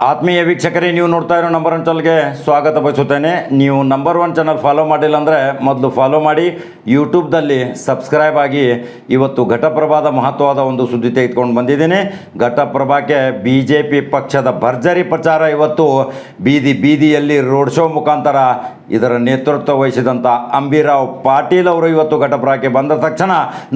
ಆತ್ಮೀಯ ವೀಕ್ಷಕರೇ, ನೀವು ನೋಡ್ತಾ ಇರೋ ನಂಬರ್ ಒನ್ ಚಾನಲ್ಗೆ ಸ್ವಾಗತ ಬಯಸುತ್ತೇನೆ. ನೀವು ನಂಬರ್ ಒನ್ ಚಾನಲ್ ಫಾಲೋ ಮಾಡಿಲ್ಲ ಅಂದರೆ ಮೊದಲು ಫಾಲೋ ಮಾಡಿ. ಯೂಟ್ಯೂಬ್ದಲ್ಲಿ ಸಬ್ಸ್ಕ್ರೈಬ್ ಆಗಿ ಇವತ್ತು ಘಟಪ್ರಭಾದ ಮಹತ್ವವಾದ ಒಂದು ಸುದ್ದಿ ತೆಗೆದುಕೊಂಡು ಬಂದಿದ್ದೀನಿ. ಘಟಪ್ರಭಾಕ್ಕೆ ಬಿ ಪಕ್ಷದ ಭರ್ಜರಿ ಪ್ರಚಾರ ಇವತ್ತು ಬೀದಿ ಬೀದಿಯಲ್ಲಿ ರೋಡ್ ಶೋ ಮುಖಾಂತರ ಇದರ ನೇತೃತ್ವ ವಹಿಸಿದಂಥ ಅಂಬಿರಾವ್ ಪಾಟೀಲ್ ಅವರು ಇವತ್ತು ಘಟಪ್ರಾಕ್ಕೆ ಬಂದ ತಕ್ಷಣ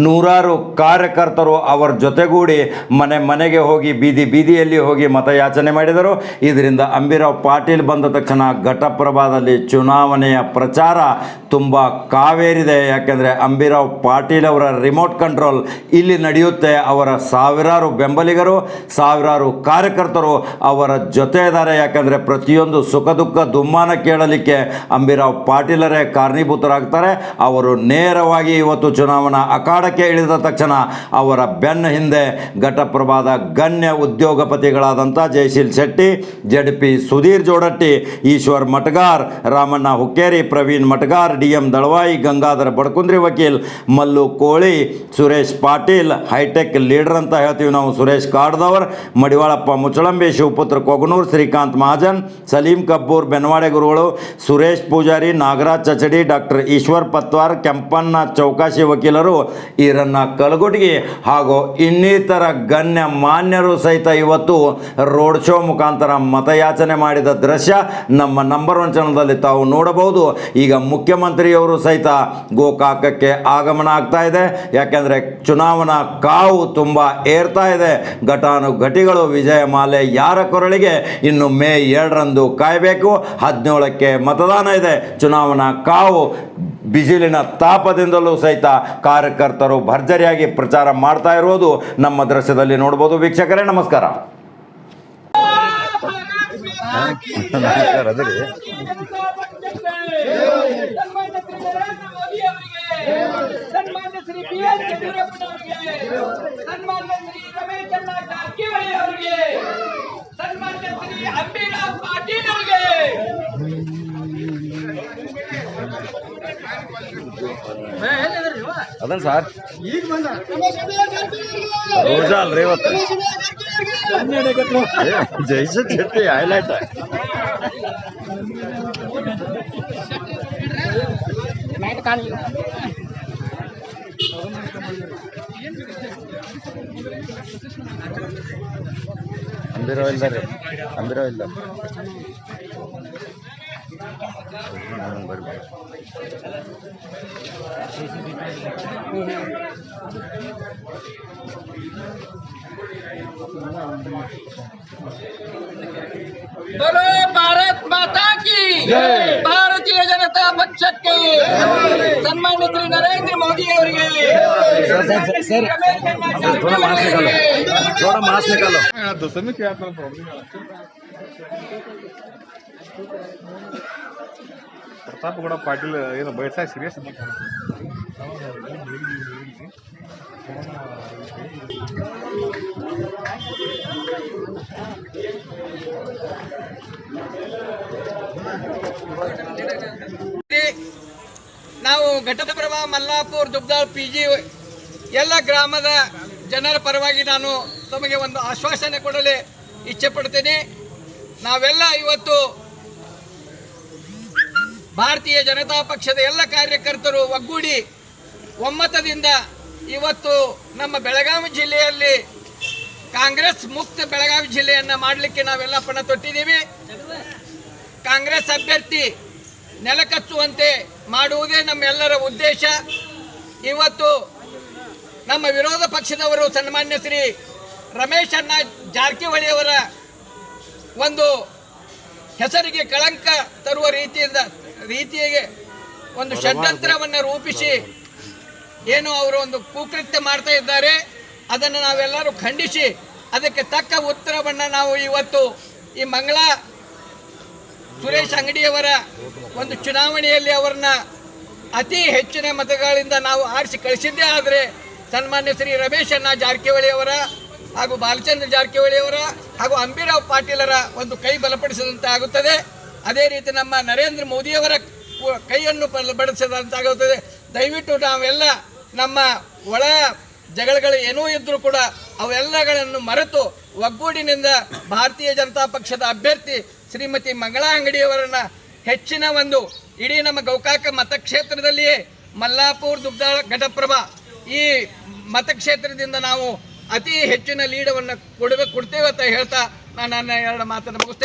ನೂರಾರು ಕಾರ್ಯಕರ್ತರು ಅವರ ಜೊತೆಗೂಡಿ ಮನೆ ಮನೆಗೆ ಹೋಗಿ ಬೀದಿ ಬೀದಿಯಲ್ಲಿ ಹೋಗಿ ಮತಯಾಚನೆ ಮಾಡಿದರು. ಇದರಿಂದ ಅಂಬಿರಾವ್ ಪಾಟೀಲ್ ಬಂದ ತಕ್ಷಣ ಘಟಪ್ರಭಾದಲ್ಲಿ ಚುನಾವಣೆಯ ಪ್ರಚಾರ ತುಂಬ ಕಾವೇರಿದೆ. ಯಾಕೆಂದರೆ ಅಂಬಿರಾವ್ ಪಾಟೀಲ್ ಅವರ ರಿಮೋಟ್ ಕಂಟ್ರೋಲ್ ಇಲ್ಲಿ ನಡೆಯುತ್ತೆ. ಅವರ ಸಾವಿರಾರು ಬೆಂಬಲಿಗರು, ಸಾವಿರಾರು ಕಾರ್ಯಕರ್ತರು ಅವರ ಜೊತೆ ಇದ್ದಾರೆ ಯಾಕೆಂದರೆ ಪ್ರತಿಯೊಂದು ಸುಖ ದುಃಖ ದುಮ್ಮಾನ ಕೇಳಲಿಕ್ಕೆ ಅಂಬಿರಾವ್ ಪಾಟೀಲರೇ ಕಾರಣೀಭೂತರಾಗ್ತಾರೆ. ಅವರು ನೇರವಾಗಿ ಇವತ್ತು ಚುನಾವಣಾ ಅಖಾಡಕ್ಕೆ ಇಳಿದ ತಕ್ಷಣ ಅವರ ಬೆನ್ನ ಹಿಂದೆ ಘಟಪ್ರಭಾದ ಗಣ್ಯ ಉದ್ಯೋಗಪತಿಗಳಾದಂಥ Jayasheel Shetty Z P Sudhir Jodatti, Ishwar Matgar Ramanna Hukkeri, Praveen Matgar D M Dalavayi, Gangadhara Badkundri ವಕೀಲ್, ಮಲ್ಲು ಕೋಳಿ, ಸುರೇಶ್ ಪಾಟೀಲ್, ಹೈಟೆಕ್ ಲೀಡರ್ ಅಂತ ಹೇಳ್ತೀವಿ ನಾವು ಸುರೇಶ್ ಕಾಡ್ದವರ್, ಮಡಿವಾಳಪ್ಪ ಮುಚ್ಚಳಂಬಿ, ಶಿವಪುತ್ರ ಕೊಗನೂರ್, ಶ್ರೀಕಾಂತ್ ಮಹಾಜನ್, ಸಲೀಂ ಕಬ್ಬೂರ್, ಬೆನವಾಡೆ ಗುರುಗಳು, ಸುರೇಶ್ ಪೂಜಾರಿ ನಾಗರಾಜ್ ಚಚಡಿ, ಡಾಕ್ಟರ್ ಈಶ್ವರ್ ಪತ್ವಾರ್, ಕೆಂಪಣ್ಣ ಚೌಕಾಶಿ ವಕೀಲರು ಇರನ್ನ ಕಲಗುಟಗಿ ಹಾಗೂ ಇನ್ನಿತರ ಗಣ್ಯ ಮಾನ್ಯರು ಸಹಿತ ಇವತ್ತು ರೋಡ್ ಶೋ ಮುಖಾಂತರ ಮತಯಾಚನೆ ಮಾಡಿದ ದೃಶ್ಯ ನಮ್ಮ ನಂಬರ್ ಒನ್ ಚಾನಲ್ದಲ್ಲಿ ತಾವು ನೋಡಬಹುದು. ಈಗ ಮುಖ್ಯಮಂತ್ರಿಯವರು ಸಹಿತ ಗೋಕಾಕಕ್ಕೆ ಆಗಮನ ಆಗ್ತಾ ಇದೆ. ಯಾಕೆಂದರೆ ಚುನಾವಣಾ ಕಾವು ತುಂಬ ಏರ್ತಾ ಇದೆ. ಘಟಾನುಘಟಿಗಳು ವಿಜಯ ಮಾಲೆ ಯಾರ ಕೊರಳಿಗೆ ಇನ್ನು ಮೇ ಎರಡರಂದು ಕಾಯಬೇಕು. ಹದಿನೇಳಕ್ಕೆ ಮತದಾನ ಇದೆ. ಚುನಾವಣಾ ಕಾವು ಬಿಜಿಲಿನ ತಾಪದಿಂದಲೂ ಸಹಿತ ಕಾರ್ಯಕರ್ತರು ಭರ್ಜರಿಯಾಗಿ ಪ್ರಚಾರ ಮಾಡ್ತಾ ಇರುವುದು ನಮ್ಮ ದೃಶ್ಯದಲ್ಲಿ ನೋಡಬಹುದು. ವೀಕ್ಷಕರೇ ನಮಸ್ಕಾರ. ಸನ್ಮಾನ್ಯ ಶ್ರೀ ಬಿ ಎಸ್ ಯಡಿಯೂರಪ್ಪನವರಿಗೆ ಸನ್ಮಾನ್ಯ ಶ್ರೀ ರಮೇಶ್ ಜಾರಕಿಹೊಳಿ ಅವರಿಗೆ ಸನ್ಮಾನ್ಯ ಶ್ರೀ ಅಂಬಿರಾವ್ ಪಾಟೀಲ್ ಅವರಿಗೆ ಅದನ್ ಸರ್ ರೋಜಾ ಅಲ್ರಿ ಇವತ್ತು ಏ, ಜೈಸದ್ ಜೊತೆ ಹೈಲೈಟ್ ಅಂಬಿರೋ ಇಲ್ಲ ರೀ ಅಂಬಿರೋ ಇಲ್ಲ नंबर बोलो भारत माता की। भारतीय जनता पक्ष के। सम्मानित श्री नरेंद्र मोदी और सर सर थोड़ा मास निकालो। थोड़ा मास निकालो। हाँ, दोस्तों में क्या प्रॉब्लम ಗೌಡ ಪಾಟೀಲ್ ಏನು ಬಯಸ ಸೀರಿಯಸ್ ನಾವು ಘಟಪ್ರಭ, ಮಲ್ಲಾಪುರ್ ದುಬ್ದಾಳ್ ಪಿ ಜಿ ಎಲ್ಲ ಗ್ರಾಮದ ಜನರ ಪರವಾಗಿ ನಾನು ತಮಗೆ ಒಂದು ಆಶ್ವಾಸನೆ ಕೊಡಲು ಇಚ್ಛೆ ಪಡ್ತೇನೆ. ನಾವೆಲ್ಲ ಇವತ್ತು ಭಾರತೀಯ ಜನತಾ ಪಕ್ಷದ ಎಲ್ಲ ಕಾರ್ಯಕರ್ತರು ಒಗ್ಗೂಡಿ ಒಮ್ಮತದಿಂದ ಇವತ್ತು ನಮ್ಮ ಬೆಳಗಾವಿ ಜಿಲ್ಲೆಯಲ್ಲಿ ಕಾಂಗ್ರೆಸ್ ಮುಕ್ತ ಬೆಳಗಾವಿ ಜಿಲ್ಲೆಯನ್ನು ಮಾಡಲಿಕ್ಕೆ ನಾವೆಲ್ಲ ಪಣ ತೊಟ್ಟಿದ್ದೀವಿ. ಕಾಂಗ್ರೆಸ್ ಅಭ್ಯರ್ಥಿ ನೆಲಕಚ್ಚುವಂತೆ ಮಾಡುವುದೇ ನಮ್ಮೆಲ್ಲರ ಉದ್ದೇಶ. ಇವತ್ತು ನಮ್ಮ ವಿರೋಧ ಪಕ್ಷದವರು ಸನ್ಮಾನ್ಯ ಶ್ರೀ ರಮೇಶ್ ಅಣ್ಣ ಜಾರಕಿಹೊಳಿ ಅವರ ಒಂದು ಹೆಸರಿಗೆ ಕಳಂಕ ತರುವ ರೀತಿಯಿಂದ ರೀತಿಗೆ ಒಂದು ಷಡ್ಯಂತ್ರವನ್ನು ರೂಪಿಸಿ ಏನು ಅವರು ಒಂದು ಕುಕೃತ್ಯ ಮಾಡ್ತಾ ಇದ್ದಾರೆ. ಅದನ್ನು ನಾವೆಲ್ಲರೂ ಖಂಡಿಸಿ ಅದಕ್ಕೆ ತಕ್ಕ ಉತ್ತರವನ್ನು ನಾವು ಇವತ್ತು ಈ ಮಂಗಳ ಸುರೇಶ್ ಅಂಗಡಿಯವರ ಒಂದು ಚುನಾವಣೆಯಲ್ಲಿ ಅವರನ್ನ ಅತಿ ಹೆಚ್ಚಿನ ಮತಗಳಿಂದ ನಾವು ಆರಿಸಿ ಕಳಿಸಿದ್ದೇ ಆದರೆ ಸನ್ಮಾನ್ಯ ಶ್ರೀ ರಮೇಶ್ ಅಣ್ಣ ಜಾರಕಿಹೊಳಿ ಅವರ ಹಾಗೂ ಬಾಲಚಂದ್ರ ಜಾರಕಿಹೊಳಿ ಅವರ ಹಾಗೂ ಅಂಬಿರಾವ್ ಪಾಟೀಲರ ಒಂದು ಕೈ ಬಲಪಡಿಸಿದಂತೆ ಆಗುತ್ತದೆ. ಅದೇ ರೀತಿ ನಮ್ಮ ನರೇಂದ್ರ ಮೋದಿಯವರ ಕೈಯನ್ನು ಬಡಿಸಿದಂತಾಗುತ್ತದೆ ದಯವಿಟ್ಟು ನಾವೆಲ್ಲ ನಮ್ಮ ಒಳ ಜಗಳಗಳು ಏನೂ ಇದ್ದರೂ ಕೂಡ ಅವೆಲ್ಲಗಳನ್ನು ಮರೆತು ಒಗ್ಗೂಡಿನಿಂದ ಭಾರತೀಯ ಜನತಾ ಪಕ್ಷದ ಅಭ್ಯರ್ಥಿ ಶ್ರೀಮತಿ ಮಂಗಳಾ ಅಂಗಡಿಯವರನ್ನ ಹೆಚ್ಚಿನ ಒಂದು ಇಡೀ ನಮ್ಮ ಗೌಕಾಕ ಮತಕ್ಷೇತ್ರದಲ್ಲಿಯೇ ಮಲ್ಲಾಪುರ ದುಗ್ದಾಳ ಘಟಪ್ರಭಾ ಈ ಮತಕ್ಷೇತ್ರದಿಂದ ನಾವು ಅತಿ ಹೆಚ್ಚಿನ ಲೀಡವನ್ನು ಕೊಡಬೇಕು ಕೊಡ್ತೇವೆ ಅಂತ ಹೇಳ್ತಾ ನಾನು ನನ್ನ ಎರಡು ಮಾತನ್ನು ಮುಗಿಸ್ತೇನೆ.